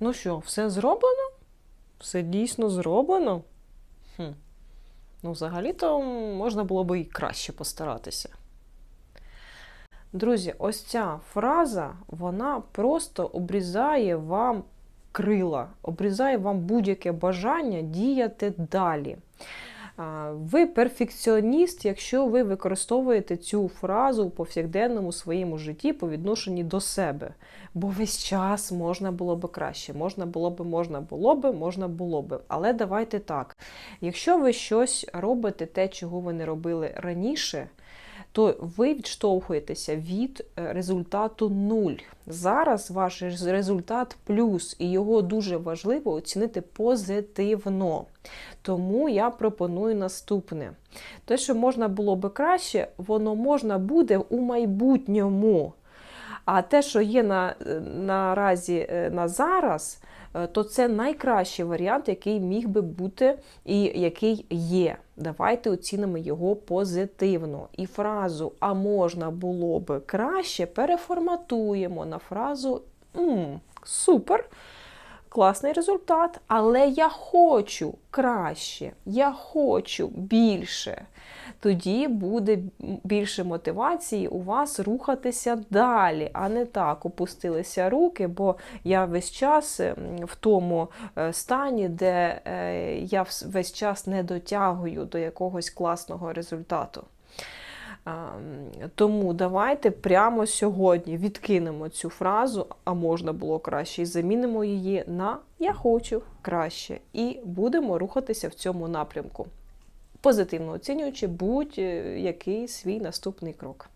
Ну що, все зроблено? Все дійсно зроблено? Хм. Ну, взагалі-то можна було би і краще постаратися. Друзі, ось ця фраза, вона просто обрізає вам крила, обрізає вам будь-яке бажання діяти далі. Ви перфекціоніст, якщо ви використовуєте цю фразу у повсякденному своєму житті по відношенні до себе. Бо весь час можна було би краще, можна було би, можна було би, можна було би. Але давайте так. Якщо ви щось робите, те, чого ви не робили раніше, то ви відштовхуєтеся від е, результату нуль. Зараз ваш результат плюс, і його дуже важливо оцінити позитивно. Тому я пропоную наступне: те, що можна було би краще, воно можна буде у майбутньому. А те, що є на, е, наразі е, на зараз, е, то це найкращий варіант, який міг би бути і який є. Давайте оцінимо його позитивно. І фразу А можна було би краще переформатуємо на фразу «М, Супер! Класний результат, але я хочу краще, я хочу більше. Тоді буде більше мотивації у вас рухатися далі, а не так опустилися руки, бо я весь час ем, в тому е, стані, де е, я весь час не дотягую до якогось класного результату. А, м, Тому давайте прямо сьогодні відкинемо цю фразу, а можна було краще, і замінимо її на Я хочу краще. І будемо рухатися в цьому напрямку, позитивно оцінюючи будь-який свій наступний крок.